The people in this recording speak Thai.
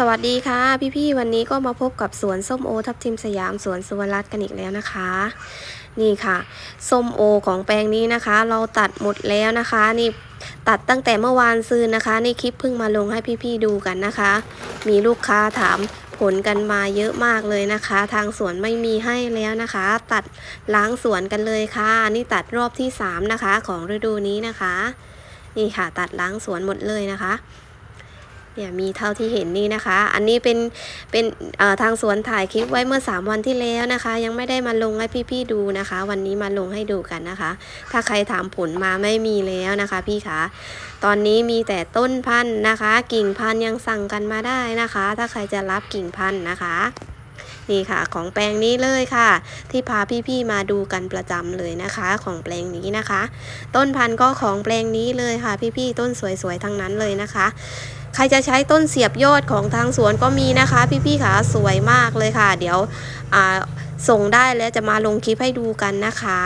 สวัสดีค่ะ พี่ๆวันนี้ก็มาพบกับสวนส้มโอทับทิมสยามสวนสุวรรณรัตน์กันอีกแล้วนะคะ นี่ค่ะส้มโอของแปลงนี้นะคะ เราตัดหมดแล้วนะคะ นี่ตัดตั้งแต่เมื่อวานซืนนะคะ นี่คลิปเพิ่งมาลงให้พี่ๆดูกันนะคะ มีลูกค้าถามผลกันมาเยอะมากเลยนะคะ ทางสวนไม่มีให้แล้วนะคะ ตัดล้างสวนกันเลยค่ะ นี่ตัดรอบที่สามนะคะของฤดูนี้นะคะ นี่ค่ะ ตัดล้างสวนหมดเลยนะคะ เนี่ยมีเท่าที่เห็นนี่นะคะ อันนี้เป็นเป็นทางสวนถ่ายคลิปไว้เมื่อ 3 วันที่แล้วนะคะ ยังไม่ได้มาลงให้พี่ๆดูนะคะ วันนี้มาลงให้ดูกันนะคะ ถ้าใครถามผลมาไม่มีแล้วนะคะพี่คะตอนนี้มีแต่ต้นพันธุ์นะคะ กิ่งพันธุ์ยังสั่งกันมาได้นะคะ ถ้าใครจะรับกิ่งพันธุ์นะคะ นี่ค่ะ ของแปลงนี้เลยค่ะ ที่พาพี่ๆมาดูกันประจำเลยนะคะ ของแปลงนี้นะคะ ต้นพันธุ์ก็ของแปลงนี้เลยค่ะ พี่ๆต้นสวยๆทั้งนั้นเลยนะคะใครจะใช้ต้นเสียบยอดของทางสวนก็มีนะคะ พี่ๆค่ะสวยมากเลยค่ะ เดี๋ยวส่งได้แล้วจะมาลงคลิปให้ดูกันนะคะ